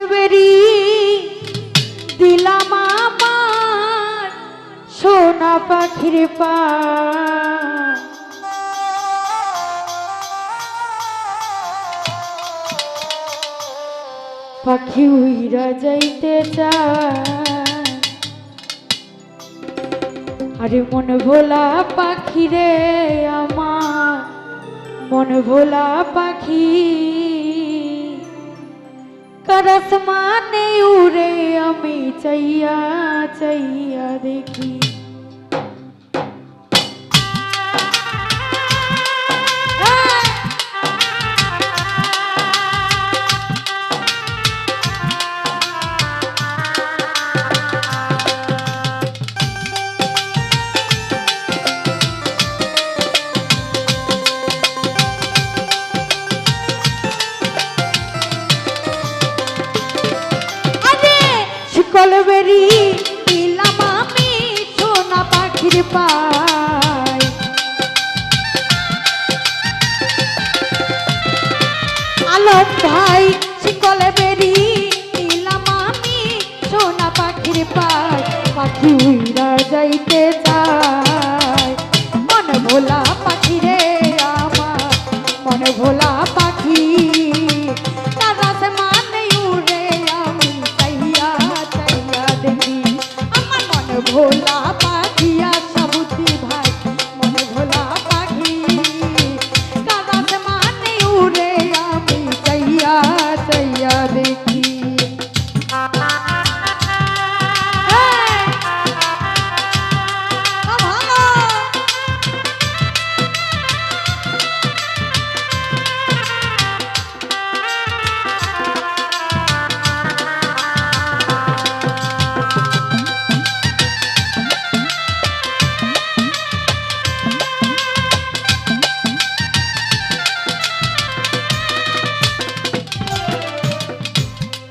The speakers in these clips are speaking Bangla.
বেরি দিলাম আমার সোনা পাখির পাখি উইরা যাইতে চায়। আরে মন ভোলা পাখি রে আমার, মন ভোলা পাখি। করস মানে উড়ে আমি চাইয়া চাইয়া দেখি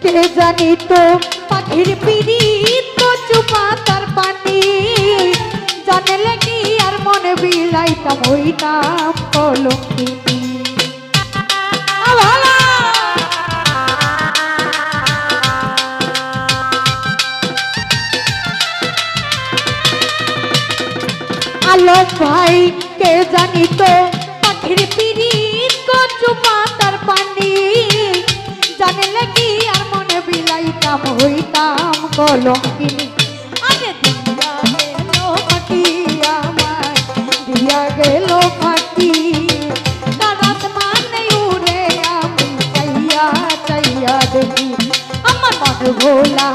জানি তো পাখির পিড়ি তো চুপা তার পানি জানলে কি আর মনে বিলাইতাম হইতাম কলঙ্কিনী আ, ভালো। আলোক ভাই কে জানি তো পাখির বিলাইতাম হইতাম কলঙ্কিনী। আগে দিয়া গেল ফাটি তারাত মানে চাইয়া দেখি আমার ভোলা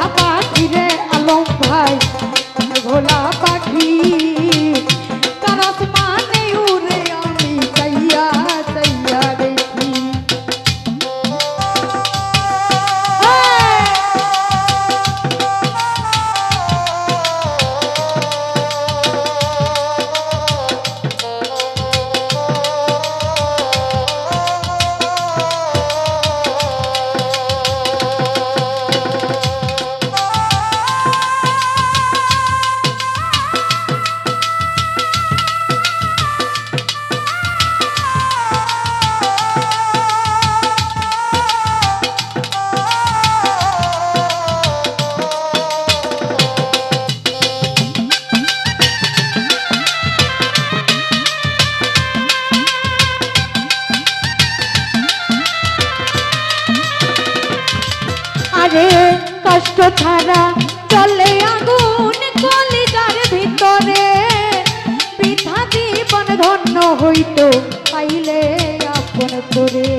কষ্ট ছাড়া চলে আগুন কলিজার ভিতরে। বৃথা জীবন ধন্য হইতো পাইলে আপন করে।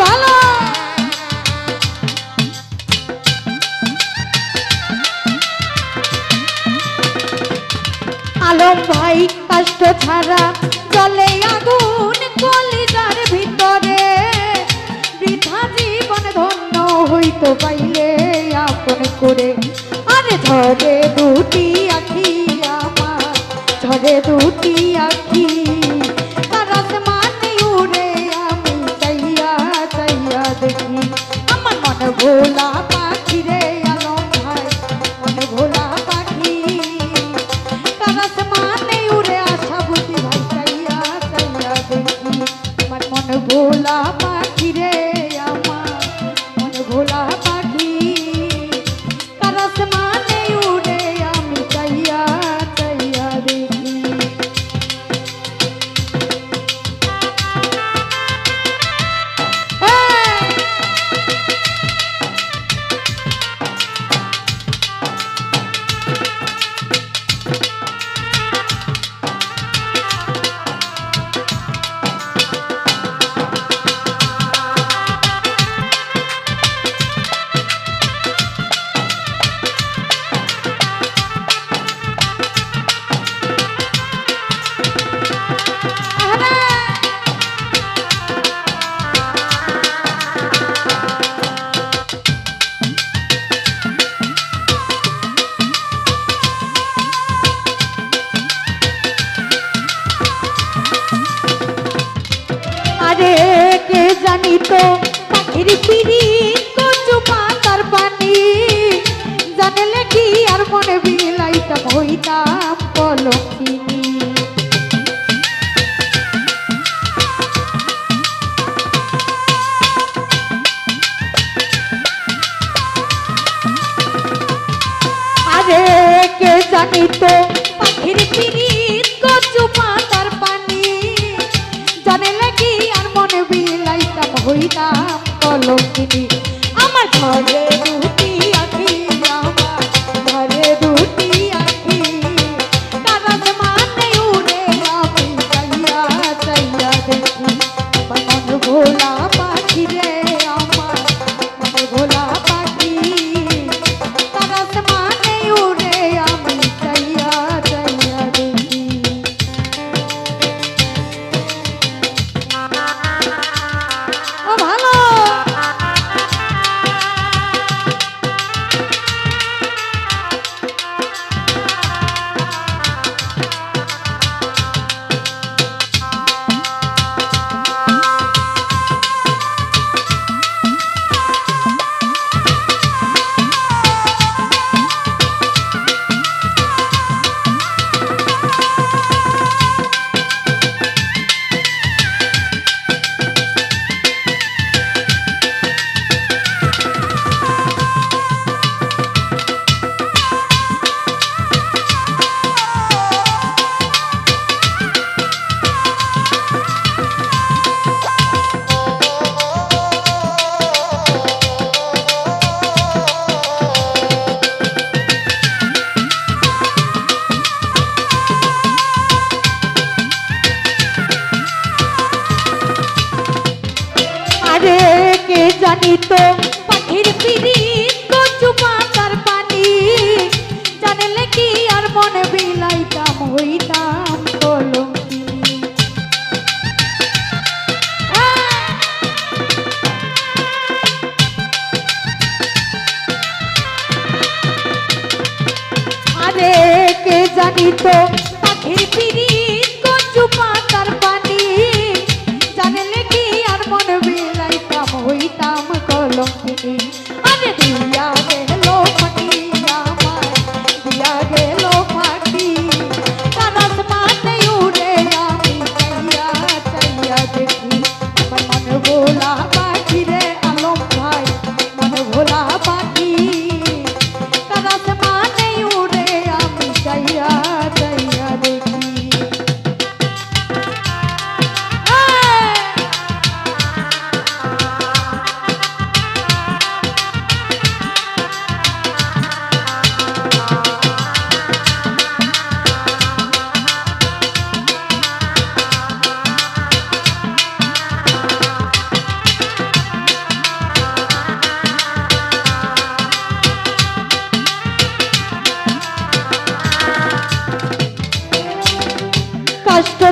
ভালো। আলম ভাই কষ্ট ছাড়া চলে আগুন কলিজার হইতো পাইলে আপন করে। আরে ধরে দুটি আখি আমার ধরে দুটি আখি। মানে আমি চাইয়া চাইয়া দেখি। আমার মনে ভোলা পিড়ি কচু পাতার পানি। জানলে কি আর মনে বিলাইতাম, হইতাম কলকিনী আরে কে জানি তো পাখির পিড়ি কচু পাতার পানি। জানে লাগি আর মনে বিলাইতাম, হইতাম লক্ষ্মী আমার ঘরে দুটি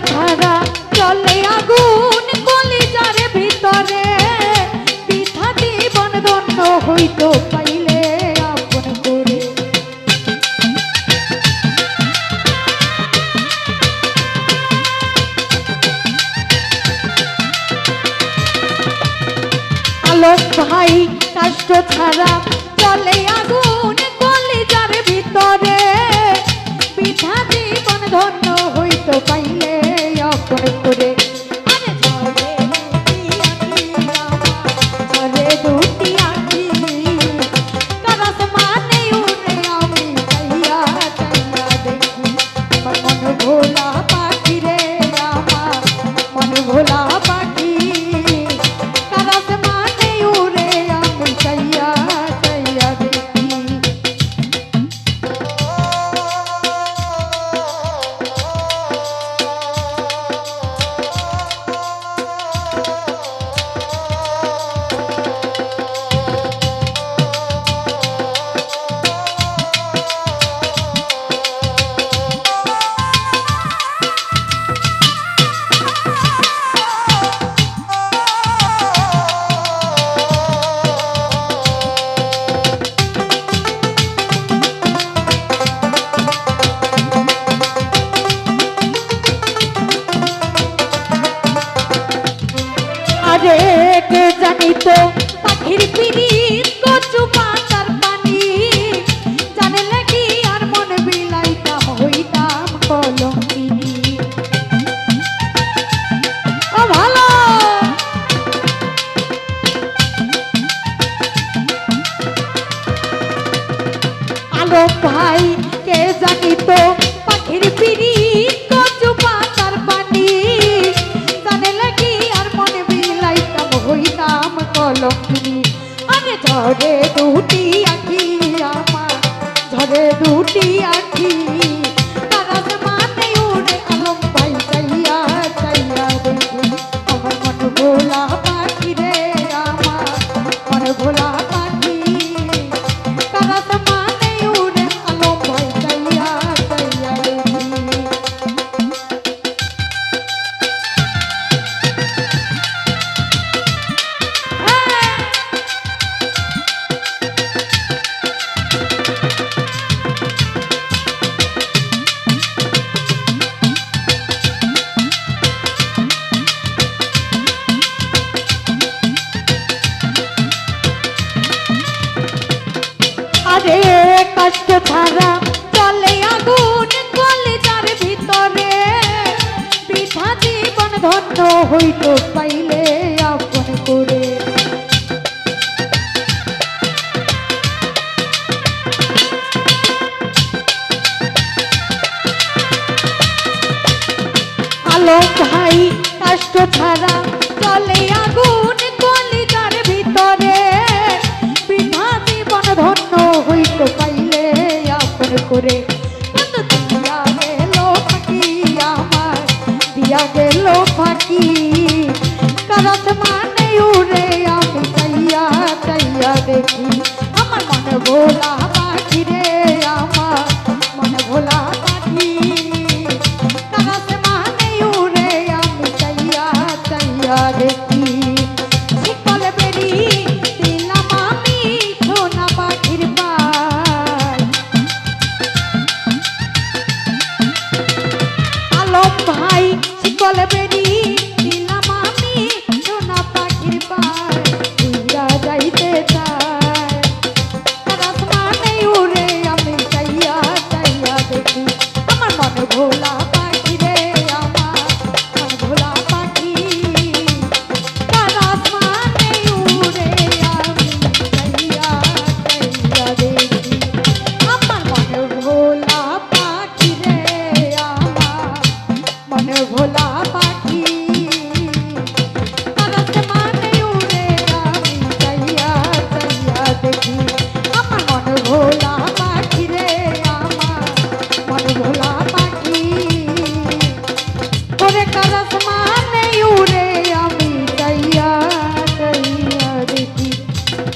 ছাড়া হইত পাইলে আপন করে। আলো ভাই কষ্ট ছাড়া চলে আগুন কলিকার ভিতরে। বিনা জীবন ধন্য হইত পাইলে আপন করে। দিয়া গেল ফাঁকি all the ready